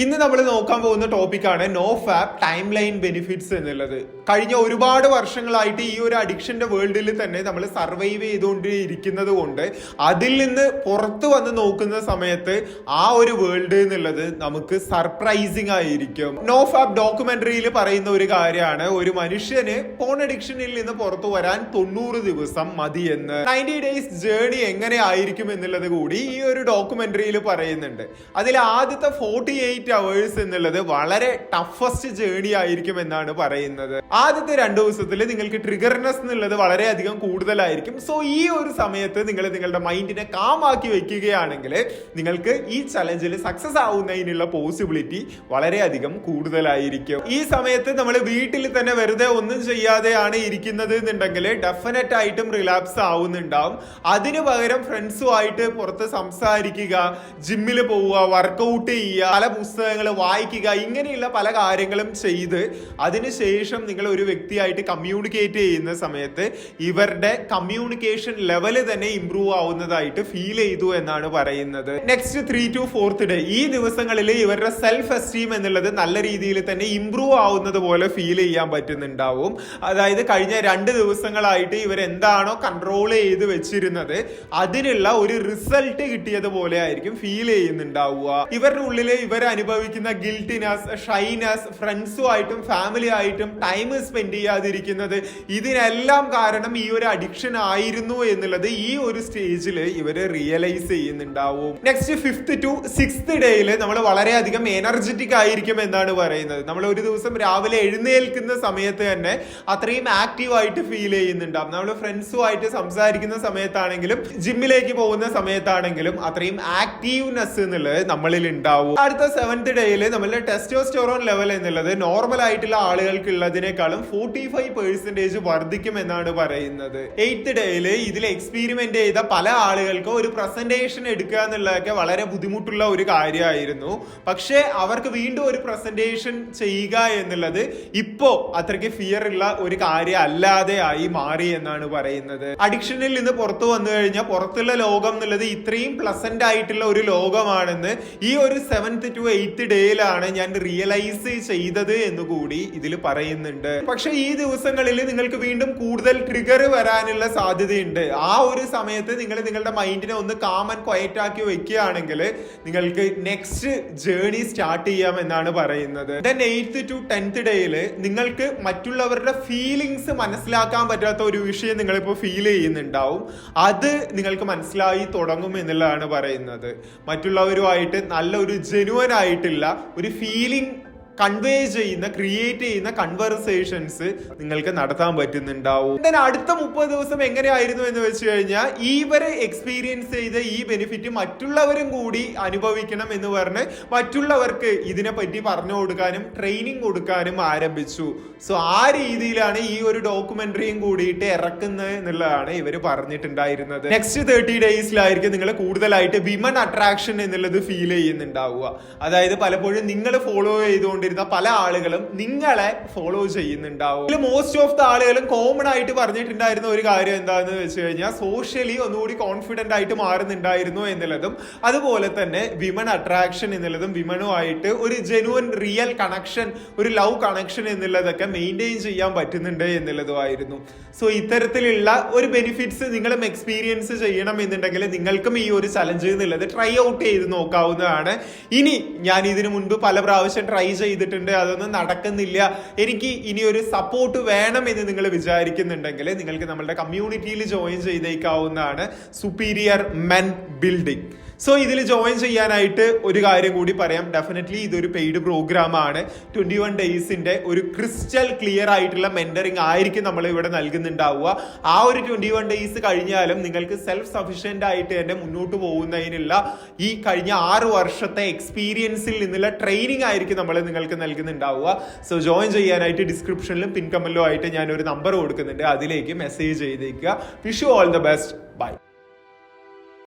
ഇന്ന് നമ്മൾ നോക്കാൻ പോകുന്ന ടോപ്പിക്കാണ് no fap timeline benefits എന്നുള്ളത്. കഴിഞ്ഞ ഒരുപാട് വർഷങ്ങളായിട്ട് ഈ ഒരു അഡിക്ഷന്റെ വേൾഡിൽ തന്നെ നമ്മൾ സർവൈവ് ചെയ്തുകൊണ്ടിരിക്കുന്നത് കൊണ്ട് അതിൽ നിന്ന് പുറത്ത് വന്ന് നോക്കുന്ന സമയത്ത് ആ ഒരു വേൾഡ് എന്നുള്ളത് നമുക്ക് സർപ്രൈസിങ് ആയിരിക്കും. നോ ഫാപ്പ് ഡോക്യുമെന്ററിയിൽ പറയുന്ന ഒരു കാര്യമാണ് ഒരു മനുഷ്യന് ഫോൺ അഡിക്ഷനിൽ നിന്ന് പുറത്തു വരാൻ തൊണ്ണൂറ് ദിവസം മതി മതിയെന്ന് നയന്റി ഡേയ്സ് ജേണി എങ്ങനെ ആയിരിക്കും എന്നുള്ളത് കൂടി ഈ ഒരു ഡോക്യുമെന്ററിയിൽ പറയുന്നുണ്ട്. അതിൽ ആദ്യത്തെ ഫോർട്ടി എയ്റ്റ് അവേഴ്സ് എന്നുള്ളത് വളരെ ടഫസ്റ്റ് ജേണി ആയിരിക്കും എന്നാണ് പറയുന്നത്. ആദ്യത്തെ രണ്ട് ദിവസത്തിൽ നിങ്ങൾക്ക് ട്രിഗർനെസ് എന്നുള്ളത് വളരെയധികം കൂടുതലായിരിക്കും. സോ ഈ ഒരു സമയത്ത് നിങ്ങൾ നിങ്ങളുടെ മൈൻഡിനെ കാമാക്കി വെക്കുകയാണെങ്കിൽ നിങ്ങൾക്ക് ഈ ചലഞ്ചിൽ സക്സസ് ആവുന്നതിനുള്ള പോസിബിലിറ്റി വളരെയധികം കൂടുതലായിരിക്കും. ഈ സമയത്ത് നമ്മൾ വീട്ടിൽ തന്നെ വെറുതെ ഒന്നും ചെയ്യാതെയാണ് ഇരിക്കുന്നത് എന്നുണ്ടെങ്കിൽ ഡെഫിനറ്റ് ആയിട്ടും റിലാപ്സ് ആവുന്നുണ്ടാവും. അതിനു പകരം ഫ്രണ്ട്സുമായിട്ട് പുറത്ത് സംസാരിക്കുക ജിമ്മിൽ പോവുക വർക്കൗട്ട് ചെയ്യുക പല പുസ്തകങ്ങൾ വായിക്കുക ഇങ്ങനെയുള്ള പല കാര്യങ്ങളും ചെയ്ത് അതിനുശേഷം നിങ്ങൾ ഒരു വ്യക്തിയായിട്ട് കമ്മ്യൂണിക്കേറ്റ് ചെയ്യുന്ന സമയത്ത് ഇവരുടെ കമ്മ്യൂണിക്കേഷൻ ലെവൽ തന്നെ ഇമ്പ്രൂവ് ആവുന്നതായിട്ട് ഫീൽ ചെയ്തു എന്നാണ് പറയുന്നത്. Next three to fourth day ഈ ദിവസങ്ങളിൽ ഇവരുടെ സെൽഫ് എസ്റ്റീം എന്നുള്ളത് നല്ല രീതിയിൽ തന്നെ ഇമ്പ്രൂവ് ആവുന്നത് പോലെ ഫീൽ ചെയ്യാൻ പറ്റുന്നുണ്ടാവും. അതായത് കഴിഞ്ഞ രണ്ട് ദിവസങ്ങളായിട്ട് ഇവർ എന്താണോ കൺട്രോൾ ചെയ്ത് വെച്ചിരുന്നത് അതിനുള്ള ഒരു റിസൾട്ട് കിട്ടിയതുപോലെ ആയിരിക്കും ഫീൽ ചെയ്യുന്നുണ്ടാവുക. ഇവരുടെ ഉള്ളിൽ ഇവർ അനുഭവിക്കുന്ന ഗിൽറ്റിനസ് ഷൈനസ് ഫ്രണ്ട്സുമായിട്ടും ഫാമിലി ആയിട്ടും ടൈം സ്പെൻഡ് ചെയ്യാതിരിക്കുന്നത് ഇതിനെല്ലാം കാരണം ഈ ഒരു അഡിക്ഷൻ ആയിരുന്നു എന്നുള്ളത് ഈ ഒരു സ്റ്റേജിൽ ഇവർ റിയലൈസ് ചെയ്യുന്നുണ്ടാവും. നെക്സ്റ്റ് ഫിഫ്ത് ടു സിക്സ്ത് ഡേയിൽ നമ്മൾ വളരെയധികം എനർജറ്റിക് ആയിരിക്കും എന്നാണ് പറയുന്നത്. നമ്മൾ ഒരു ദിവസം രാവിലെ എഴുന്നേൽക്കുന്ന സമയത്ത് തന്നെ അത്രയും ആക്റ്റീവ് ആയിട്ട് ഫീൽ ചെയ്യുന്നുണ്ടാവും. നമ്മൾ ഫ്രണ്ട്സുമായിട്ട് സംസാരിക്കുന്ന സമയത്താണെങ്കിലും ജിമ്മിലേക്ക് പോകുന്ന സമയത്താണെങ്കിലും അത്രയും ആക്റ്റീവ്നെസ് എന്നുള്ളത് നമ്മളിൽ ഉണ്ടാവും. അടുത്ത സെവൻത് ഡേയിൽ നമ്മളുടെ ടെസ്റ്റോസ്റ്റോറോൺ ലെവൽ എന്നുള്ളത് നോർമൽ ആയിട്ടുള്ള ആളുകൾക്കുള്ളതിനേക്കാളും ഫോർട്ടി ഫൈവ് പെർസെന്റേജ് വർദ്ധിക്കും എന്നാണ് പറയുന്നത് എയ്ത്ത് ഡേയിൽ ഇതിൽ എക്സ്പീരിമെന്റ് ചെയ്ത പല ആളുകൾക്കും ഒരു പ്രസന്റേഷൻ എടുക്കുക എന്നുള്ളതൊക്കെ വളരെ ബുദ്ധിമുട്ടുള്ള ഒരു കാര്യമായിരുന്നു. പക്ഷേ അവർക്ക് വീണ്ടും ഒരു പ്രസന്റേഷൻ ചെയ്യുക എന്നുള്ളത് ഇപ്പോ അത്രയ്ക്ക് ഫിയർ ഉള്ള ഒരു കാര്യം അല്ലാതെ ആയി മാറി എന്നാണ് പറയുന്നത്. അഡിക്ഷനിൽ നിന്ന് പുറത്തു വന്നു കഴിഞ്ഞാൽ പുറത്തുള്ള ലോകം എന്നുള്ളത് ഇത്രയും പ്ലസന്റ് ആയിട്ടുള്ള ഒരു ലോകമാണെന്ന് ഈ ഒരു സെവൻത് ടു എയ്ത്ത് ഡേയിലാണ് ഞാൻ റിയലൈസ് ചെയ്തത് എന്ന് കൂടി ഇതിൽ പറയുന്നുണ്ട്. പക്ഷെ ഈ ദിവസങ്ങളിൽ നിങ്ങൾക്ക് വീണ്ടും കൂടുതൽ ട്രിഗർ വരാനുള്ള സാധ്യതയുണ്ട്. ആ ഒരു സമയത്ത് നിങ്ങൾ നിങ്ങളുടെ മൈൻഡിനെ ഒന്ന് കാം ആൻഡ് ക്വയറ്റ് ആക്കി വെക്കുകയാണെങ്കിൽ നിങ്ങൾക്ക് നെക്സ്റ്റ് ജേണി സ്റ്റാർട്ട് ചെയ്യാം എന്നാണ് പറയുന്നത്. ദെൻ എയ്ത്ത് ടു ടെൻത്ത് ഡേയിൽ നിങ്ങൾക്ക് മറ്റുള്ളവരുടെ ഫീലിങ്സ് മനസ്സിലാക്കാൻ പറ്റാത്ത ഒരു വിഷയം നിങ്ങളിപ്പോൾ ഫീൽ ചെയ്യുന്നുണ്ടാവും. അത് നിങ്ങൾക്ക് മനസ്സിലായി തുടങ്ങും എന്നുള്ളതാണ് പറയുന്നത്. മറ്റുള്ളവരുമായിട്ട് നല്ലൊരു ജെനുവൻ ആയിട്ടുള്ള ഒരു ഫീലിംഗ് കൺവേ ചെയ്യുന്ന ക്രിയേറ്റ് ചെയ്യുന്ന കൺവെർസേഷൻസ് നിങ്ങൾക്ക് നടത്താൻ പറ്റുന്നുണ്ടാവും. Then അടുത്ത മുപ്പത് ദിവസം എങ്ങനെയായിരുന്നു എന്ന് വെച്ച് കഴിഞ്ഞാൽ ഇവരെ എക്സ്പീരിയൻസ് ചെയ്ത ഈ ബെനിഫിറ്റ് മറ്റുള്ളവരും കൂടി അനുഭവിക്കണം എന്ന് പറഞ്ഞ് മറ്റുള്ളവർക്ക് ഇതിനെ പറ്റി പറഞ്ഞു കൊടുക്കാനും ട്രെയിനിങ് കൊടുക്കാനും ആരംഭിച്ചു. സോ ആ രീതിയിലാണ് ഈ ഒരു ഡോക്യുമെന്ററിയും കൂടിയിട്ട് ഇറക്കുന്നത് എന്നുള്ളതാണ് ഇവർ പറഞ്ഞിട്ടുണ്ടായിരുന്നത്. നെക്സ്റ്റ് തേർട്ടി ഡേയ്സിലായിരിക്കും നിങ്ങൾ കൂടുതലായിട്ട് വിമൻ അട്രാക്ഷൻ എന്നുള്ളത് ഫീൽ ചെയ്യുന്നുണ്ടാവുക. അതായത് പലപ്പോഴും നിങ്ങൾ ഫോളോ ചെയ്തുകൊണ്ടിരുന്ന പല ആളുകളും നിങ്ങളെ ഫോളോ ചെയ്യുന്നുണ്ടാവും. ഇതിൽ മോസ്റ്റ് ഓഫ് ദ ആളുകളും കോമൺ ആയിട്ട് പറഞ്ഞിട്ടുണ്ടായിരുന്ന ഒരു കാര്യം എന്താണെന്ന് വെച്ച് കഴിഞ്ഞാൽ സോഷ്യലി ഒന്നുകൂടി കോൺഫിഡന്റ് ആയിട്ട് മാറുന്നുണ്ടായിരുന്നു എന്നുള്ളതും അതുപോലെ തന്നെ വിമൺ അട്രാക്ഷൻ എന്നുള്ളതും വിമനുമായിട്ട് ഒരു ജെനുവൻ റിയൽ കണക്ഷൻ ഒരു ലവ് കണക്ഷൻ എന്നുള്ളതൊക്കെ മെയിന്റെയിൻ ചെയ്യാൻ പറ്റുന്നുണ്ട് എന്നുള്ളതുമായിരുന്നു. സോ ഇത്തരത്തിലുള്ള ഒരു ബെനിഫിറ്റ്സ് നിങ്ങളും എക്സ്പീരിയൻസ് ചെയ്യണം എന്നുണ്ടെങ്കിൽ നിങ്ങൾക്കും ഈ ഒരു ചലഞ്ച് എന്നുള്ളത് ട്രൈ ഔട്ട് ചെയ്ത് നോക്കാവുന്നതാണ്. ഇനി ഞാൻ ഇതിനു മുൻപ് പല പ്രാവശ്യം ട്രൈ ചെയ്തിട്ടുണ്ട് അതൊന്നും നടക്കുന്നില്ല. എനിക്ക് ഇനി ഒരു സപ്പോർട്ട് വേണം എന്ന് നിങ്ങൾ വിചാരിക്കുന്നുണ്ടെങ്കിൽ നിങ്ങൾക്ക് നമ്മളുടെ കമ്മ്യൂണിറ്റിയിൽ ജോയിൻ ചെയ്തേക്കാവുന്നതാണ് സുപ്പീരിയർ മെൻ ബിൽഡിംഗ് സോ ഇതിൽ ജോയിൻ ചെയ്യാനായിട്ട് ഒരു കാര്യം കൂടി പറയാം. ഡെഫിനറ്റ്ലി ഇതൊരു പെയ്ഡ് പ്രോഗ്രാം ആണ്. ട്വന്റി വൺ ഡേയ്സിന്റെ ഒരു ക്രിസ്റ്റൽ ക്ലിയർ ആയിട്ടുള്ള മെന്ററിംഗ് ആയിരിക്കും നമ്മൾ ഇവിടെ നൽകുന്നുണ്ടാവുക. ആ ഒരു ട്വന്റി വൺ ഡേയ്സ് കഴിഞ്ഞാലും നിങ്ങൾക്ക് സെൽഫ് സഫീഷ്യന്റ് ആയിട്ട് തന്നെ മുന്നോട്ട് പോകുന്നതിനുള്ള ഈ കഴിഞ്ഞ ആറ് വർഷത്തെ എക്സ്പീരിയൻസിൽ നിന്നുള്ള ട്രെയിനിങ് ആയിരിക്കും നമ്മൾ നിങ്ങൾക്ക് നൽകുന്നുണ്ടാവുക. സോ ജോയിൻ ചെയ്യാനായിട്ട് ഡിസ്ക്രിപ്ഷനിലും പിൻ കമന്റിലും ആയിട്ട് ഞാൻ ഒരു നമ്പർ കൊടുക്കുന്നുണ്ട്. അതിലേക്ക് മെസ്സേജ് ചെയ്തേക്കുക. Wish you all the best bye